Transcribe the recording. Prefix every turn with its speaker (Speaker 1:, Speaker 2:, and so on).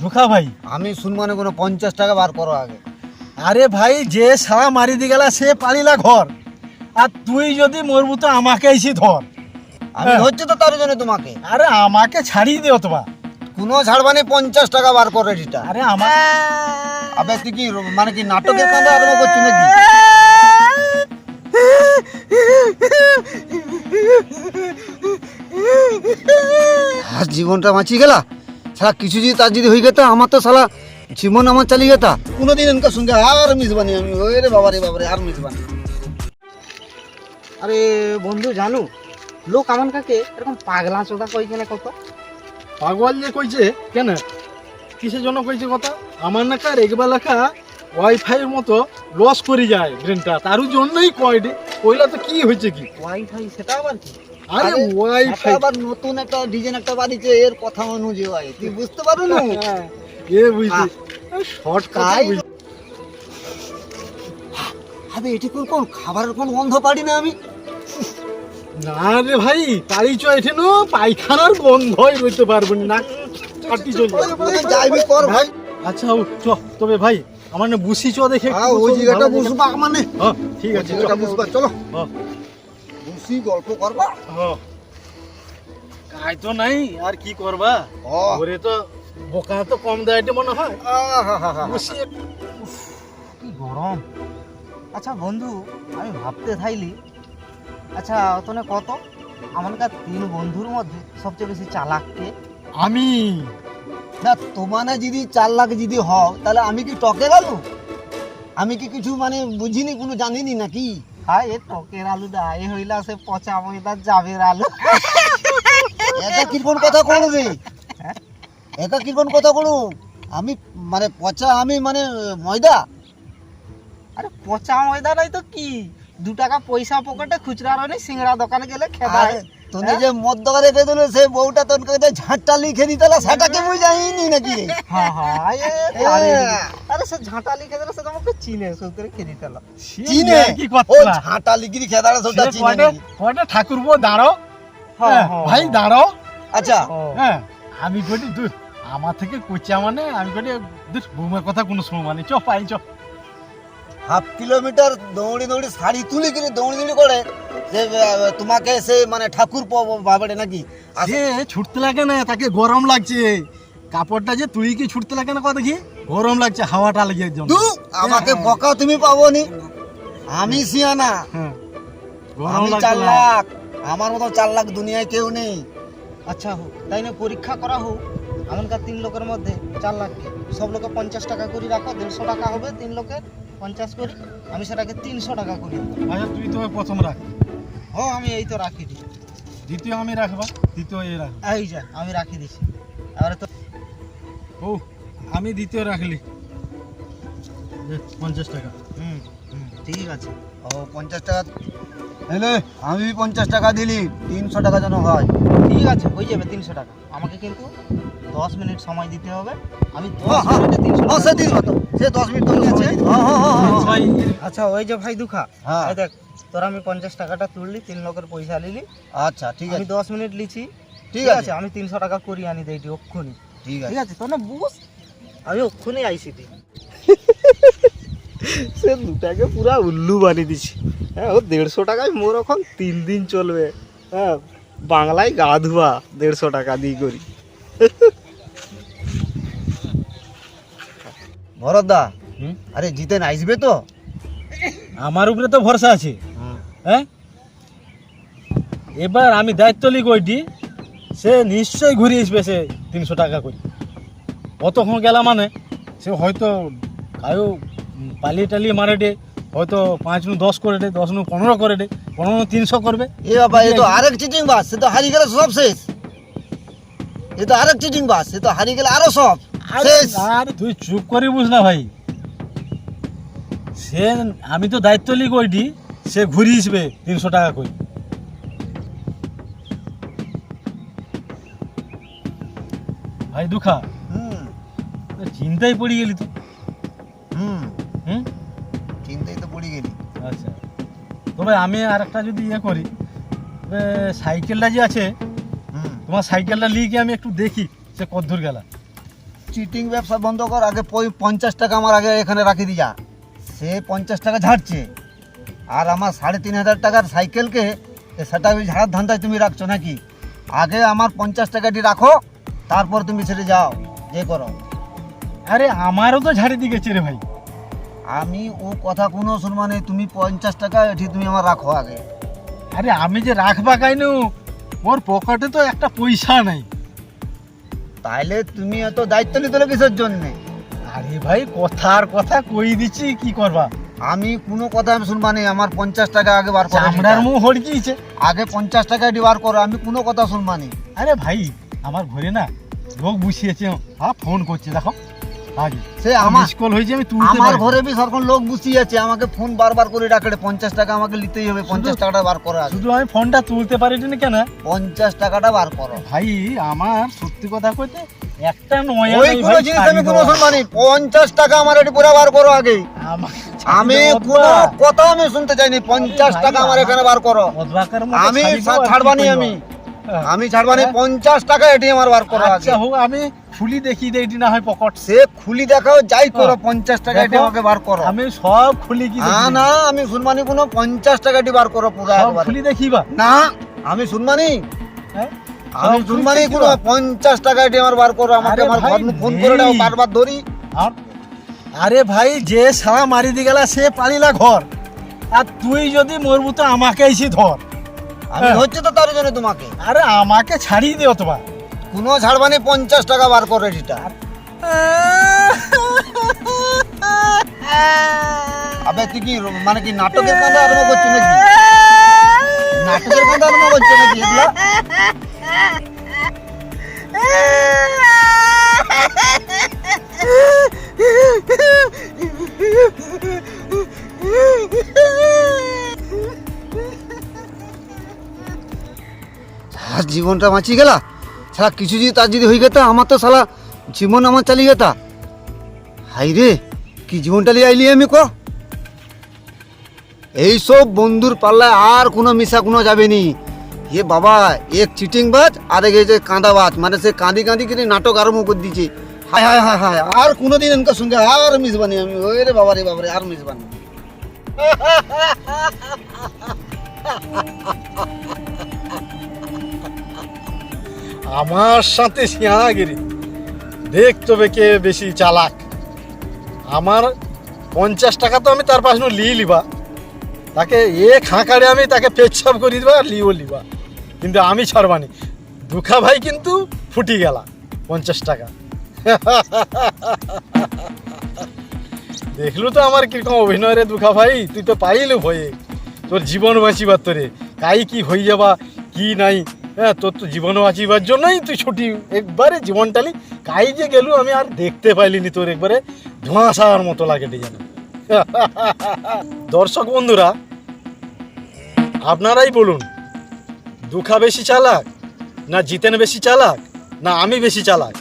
Speaker 1: দুঃখা ভাই।
Speaker 2: আমি শুনবানে কোনো পঞ্চাশ টাকা বার করো আগে।
Speaker 1: আরে ভাই যে সারা মারি দি গেলা সে পালিলা ঘর। আর তুই যদি মরবু তো আমাকে এসে ধর।
Speaker 2: আমি
Speaker 1: হ্যাঁ।
Speaker 2: হচ্ছে তো তার জন্য তোমাকে।
Speaker 1: আরে আমাকে ছাড়িয়ে দিও তোমা
Speaker 2: কোনো ছাড়বানি পঞ্চাশ টাকা বার করে এটা
Speaker 1: আরে আমার
Speaker 2: আবে তুই কি মানে কি নাটকের কান্দা আরম্ভ করছি নাকি? আর জীবনটা বাঁচি গেলা? সারা কিছু যদি তার যদি হয়ে গেতা আমার তো সালা জীবন আমার চালিয়ে গেতা। কোনোদিন এনকার সঙ্গে আর মিশবানি আমি। ওই রে বাবারে বাবারে আর মিশবানি
Speaker 3: আরে বন্ধু জানু লোক আমার কাকে এরকম পাগলা চোদা কইখানে কত?
Speaker 1: পাগল যে কইছে কেন? কিসের জন্য কইছে কথা? আমার নাকা রেগবা লেখা ওয়াইফাই এর মতো লস করে যায় ব্রেনটা তার জন্যই কয় রে। কইলা তো কি হয়েছে কি?
Speaker 3: ওয়াইফাই সেটা আবার কি?
Speaker 1: আরে ওয়াইফাই
Speaker 2: আবার নতুন একটা ডিজাইন একটা বাড়িছে এর কথা অনুযায়ী হয়। তুই বুঝতে পারো না?
Speaker 1: এ বুঝছি। শর্ট কাট
Speaker 2: আবে এটি কোন কোন খাবারের কোন গন্ধ পারি না আমি?
Speaker 1: না রে ভাই পারি চ এঠেনো পায়খানার গন্ধই রইতে পারব না। কাটি চলে
Speaker 2: যাইবি কর। ভাই
Speaker 1: আচ্ছা ও, চ তবে ভাই আমার না বুসি চ দেখে
Speaker 2: হ্যাঁ ওই জায়গাটা বুঝবা মানে
Speaker 1: হ্যাঁ ঠিক আছে
Speaker 2: জায়গাটা বুঝবা চলো।
Speaker 1: হ্যাঁ
Speaker 2: বুঝি গল্প করবা?
Speaker 1: হ্যাঁ। কাজ তো নাই আর কি করবা? ওরে তো বোকা তো কম দেয় মনে হয়। বুসি
Speaker 3: কি গরম। আচ্ছা বন্ধু আমি ভাবতে থাইলি। আচ্ছা তোনে কত? আমার কাছে তিন বন্ধুর মধ্যে সবচেয়ে বেশি চালাক কে?
Speaker 1: আমি?
Speaker 2: না তোমানে যদি চার লাখ যদি হও তাহলে আমি কি টকে গেল? আমি কি কিছু মানে বুঝিনি কোনো জানিনি নাকি?
Speaker 3: হ্যাঁ এ টকের আলু দা এ হইলা আছে পচা ময়দা জাবের আলু।
Speaker 2: এটা কীরকম কথা করবে এটা কীরকম কথা করু আমি মানে পচা আমি মানে ময়দা?
Speaker 3: আরে পচা ময়দা নাই তো কি? দু টাকা পয়সা পকেটে খুচরা রনি সিংড়া দোকানে গেলে খেদা
Speaker 2: তুমি যে মদ দোকানে রেখে দিলে সে বউটা তোর কাছে ঝাঁটটা লিখে দিতে সেটাকে বুঝ যাইনি নাকি?
Speaker 3: হ্যাঁ হ্যাঁ এ, আরে, সে ঝাঁটা লিখে দিলে সে তোমাকে চিনে সৌতরে খেয়ে দিতে হলো।
Speaker 2: চিনে?
Speaker 1: কি
Speaker 2: ও ঝাঁটা লিখি খেদাড়া সেটা চিনে নাকি?
Speaker 1: ঠাকুর বউ
Speaker 3: হ্যাঁ,
Speaker 1: হ্যাঁ,
Speaker 3: হ্যাঁ,
Speaker 1: ভাই
Speaker 3: হ্যাঁ।
Speaker 1: দাঁড়াও।
Speaker 2: আচ্ছা।
Speaker 1: হ্যাঁ আমি কটি দূর আমার থেকে কোচা মানে আমি কটি দূর বৌমার কথা কোনো সময় মানে চ পাই চ
Speaker 2: হাফ কিলোমিটার দৌড়ি দৌড়ি শাড়ি তুলি কিনে দৌড়ি দৌড়ি করে যে তোমাকে সে মানে ঠাকুর ভাবে নাকি?
Speaker 1: সে ছুটতে লাগে না তাকে গরম লাগছে। কাপড়টা যে তুই কি ছুটতে লাগে না কথা দেখি? গরম লাগছে হাওয়াটা লাগিয়ে জন্য
Speaker 2: আমাকে বকা তুমি পাবো নি আমি সিয়ানা।
Speaker 1: হ্যাঁ।
Speaker 2: আমি চার লাখ। আমার মতো চার লাখ দুনিয়ায় কেউ নেই।
Speaker 3: আচ্ছা হোক তাই না পরীক্ষা করা হোক। এমনকার তিন লোকের মধ্যে চার লাখ। সব লোকে পঞ্চাশ টাকা করে রাখো দেড়শো টাকা হবে তিন লোকের। পঞ্চাশ করি আমি সেটাকে তিনশো টাকা করি।
Speaker 1: আচ্ছা তুই তো প্রথম রাখ
Speaker 3: ও আমি এই তো রাখি দিই
Speaker 1: দ্বিতীয় আমি রাখবা তৃতীয় এ রাখ
Speaker 3: এই যা আমি রাখি দিছি। এবারে তো
Speaker 1: ও আমি দ্বিতীয় রাখলি। পঞ্চাশ টাকা।
Speaker 3: হুম হুম ঠিক আছে।
Speaker 2: ও পঞ্চাশ টাকা এলে আমি পঞ্চাশ টাকা দিলি তিনশো টাকা যেন হয়।
Speaker 3: ঠিক আছে হয়ে যাবে তিনশো টাকা। আমাকে কিন্তু দশ মিনিট সময় দিতে হবে। আমি দশ
Speaker 2: হ্যাঁ, হ্যাঁ।
Speaker 3: মিনিটে তিনশো
Speaker 2: ও সে দিন মতো। সে দশ মিনিট তো আছে হ্যাঁ হ্যাঁ হ্যাঁ, হ্যাঁ।
Speaker 3: আচ্ছা ওই যে ভাই দুখা
Speaker 2: হ্যাঁ।
Speaker 3: দেখ তোর আমি পঞ্চাশ টাকাটা তুললি তিন লোকের পয়সা নিলি।
Speaker 2: আচ্ছা ঠিক আছে।
Speaker 3: দশ মিনিট লিছি।
Speaker 2: ঠিক আছে।
Speaker 3: আমি তিনশো টাকা করি আনি দেই অক্ষুনি।
Speaker 2: ঠিক আছে।
Speaker 3: ঠিক আছে তোর না বুঝ আমি অক্ষুনি আইসি দি। সে দুটাকে পুরা উল্লু বানিয়ে দিছি। হ্যাঁ ও দেড়শো টাকায় মোর এখন তিন দিন চলবে। হ্যাঁ বাংলায় গা ধোয়া দেড়শো টাকা দিয়ে করি।
Speaker 2: ভরতদা? আরে জিতেন আসবে তো?
Speaker 1: আমার উপরে তো ভরসা আছে। হ্যাঁ। এবার আমি দায়িত্ব লিখ ওইটি সে নিশ্চয়ই ঘুরে আসবে সে তিনশো টাকা করে। অতক্ষণ গেলা মানে সে হয়তো কায়ো পালিয়ে টালিয়ে মারে দে হয়তো পাঁচ নু দশ করে দে দশ নু পনেরো করে দে পনেরো নু তিনশো করবে।
Speaker 2: এ বাবা এ তো আরেক চিটিং বাস সে তো হারিয়ে গেলে সব শেষ। এ তো আরেক চিটিং বাস সে তো হারিয়ে গেলে আরও সব। শেষ।
Speaker 1: আর তুই চুপ করে বুঝ না ভাই। সে আমি তো দায়িত্ব লিখ ওইটি সে ঘুরে আসবে তিনশো টাকা করে ভাই দুখা
Speaker 2: হুম।
Speaker 1: চিন্তায় পড়ে গেলি তো।
Speaker 2: হুম।
Speaker 1: হুম?
Speaker 2: চিন্তাই তো পড়ে গেলি।
Speaker 1: আচ্ছা। তবে আমি আর একটা যদি ইয়ে করি তবে সাইকেলটা যে আছে তোমার সাইকেলটা নিয়ে গিয়ে আমি একটু দেখি সে কদ্দূর গেলা।
Speaker 2: চিটিং ব্যবসা বন্ধ কর আগে পঞ্চাশ টাকা আমার আগে এখানে রাখি দিয়া। সে পঞ্চাশ টাকা ঝাড়ছে। আর আমার সাড়ে তিন হাজার টাকার সাইকেলকে সেটা ওই ঝাড়ার ধান্দায় তুমি রাখছো নাকি? আগে আমার পঞ্চাশ টাকাটি রাখো তারপর তুমি ছেড়ে যাও যে করো।
Speaker 1: আরে আমারও তো ঝাড়ি দিয়ে গেছে রে ভাই।
Speaker 2: আমি ও কথা কোনো শুনবা নেই তুমি পঞ্চাশ টাকা এটি তুমি আমার রাখো আগে।
Speaker 1: আরে আমি যে রাখবা কাইনু মোর পকেটে তো একটা পয়সা নাই।
Speaker 2: তাইলে তুমি এত দায়িত্ব নিতে হলো কিসের জন্যে?
Speaker 1: আরে ভাই কথার কথা কই দিচ্ছি কি করবা?
Speaker 2: আমি কোনো কথা আমি শুনবা নেই আমার পঞ্চাশ টাকা আগে বার করো
Speaker 1: চামড়ার মুখ হড়কিয়েছে।
Speaker 2: আগে পঞ্চাশ টাকা এটি বার করো আমি কোনো কথা শুনবা নেই।
Speaker 1: আরে ভাই আমার ঘরে না লোক বসিয়েছে হ্যাঁ ফোন করছে দেখো।
Speaker 2: সে আমার
Speaker 1: কল হয়েছে আমি তুলতে
Speaker 2: আমার ঘরে বি লোক বসিয়ে আছে আমাকে ফোন বারবার করে ডাকে পঞ্চাশ টাকা আমাকে নিতেই হবে পঞ্চাশ টাকাটা বার করো
Speaker 1: শুধু আমি ফোনটা তুলতে পারিনি কেন?
Speaker 2: পঞ্চাশ টাকাটা বার করো।
Speaker 1: ভাই আমার সত্যি কথা কইতে একটা নয়
Speaker 2: ওই কোনো জিনিস আমি কোনো শুনবা নেই পঞ্চাশ টাকা আমার এটি পুরো বার করো আগে। আমি কোনো কথা আমি শুনতে চাইনি পঞ্চাশ টাকা আমার এখানে বার করো। আমি
Speaker 1: আমি
Speaker 2: ছাড়বানি আমি। আমি ছাড়বানি পঞ্চাশ টাকা এটি আমার বার করো
Speaker 1: আচ্ছা হোক আমি খুলি দেখি দে এটি না হয় পকেট।
Speaker 2: সে খুলি দেখাও যাই করো
Speaker 1: হ্যাঁ।
Speaker 2: পঞ্চাশ টাকা এটি আমাকে বার করো।
Speaker 1: আমি সব খুলি কি
Speaker 2: না না আমি শুনবানি কোনো পঞ্চাশ টাকাটি বার করো পুরো।
Speaker 1: খুলি দেখিবা
Speaker 2: না আমি শুনবানি
Speaker 1: হ্যাঁ?
Speaker 2: আমি
Speaker 1: সব
Speaker 2: শুনবানি কোনো পঞ্চাশ টাকা এটি আমার বার করো আমাকে আমার ঘর ফোন করে দাও বারবার ধরি।
Speaker 1: আরে ভাই যে সারা মারি দি গেলা সে পালিলা ঘর। আর তুই যদি মরবু তো আমাকে এসে ধর।
Speaker 2: আমি
Speaker 1: হ্যাঁ।
Speaker 2: হচ্ছে তো তার জন্য তোমাকে।
Speaker 1: আরে আমাকে ছাড়িয়ে দে অথবা
Speaker 2: কোনো ছাড়বানি পঞ্চাশ টাকা বার করে এটা আবে তুই কি মানে কি নাটকের কান্দা আরম্ভ করছ নাকি? নাটকের কান্দা আরম্ভ করছ নাকি এগুলা? জীবনটা বাঁচিয়ে গেলা? সারা কিছু যদি তার যদি হয়ে গেত আমার তো সালা জীবন আমার চালিয়ে গেতা। হাই রে কি জীবনটা লিয়ে আইলি আমি কো? এইসব বন্ধুর পাল্লায় আর কোনো মিশা কোনো যাবে নি। এ বাবা এক চিটিং বাজ আর এক যে কাঁদা বাজ। মানে সে কাঁদি কাঁদি কিনে নাটক আরম্ভ করে দিয়েছে। হায় হায় হায় হায় আর কোনোদিন এনকার সঙ্গে আর মিশবানি আমি। ওই রে বাবা রে বাবা রে আর মিশবানি
Speaker 1: আমার সাথে সিয়াগিরি দেখ তবে কে বেশি চালাক। আমার পঞ্চাশ টাকা তো আমি তার পাশে লিয়ে লিবা তাকে এ খাঁকাড়ে আমি তাকে পেচ্ছাপ করে দিবা আর লিও লিবা কিন্তু আমি ছাড়বানি দুখা ভাই কিন্তু ফুটি গেলা পঞ্চাশ টাকা। দেখলু তো আমার কীরকম অভিনয় রে দুঃখা ভাই, তুই তো পাইলু ভয়ে। তোর জীবন বাঁচিবার তোরে। কাই কি হয়ে যাবা, কি নাই হ্যাঁ তোর তো জীবন বাঁচিবার জন্যই তুই ছুটি। একবারে জীবনটালি যে গেলু, আমি আর দেখতে পাইলিনি তোর একবারে। ধোঁয়াশার মতো লাগে যেন দর্শক বন্ধুরা, আপনারাই বলুন, দুখা বেশি চালাক না জিতেন বেশি চালাক না আমি বেশি চালাক?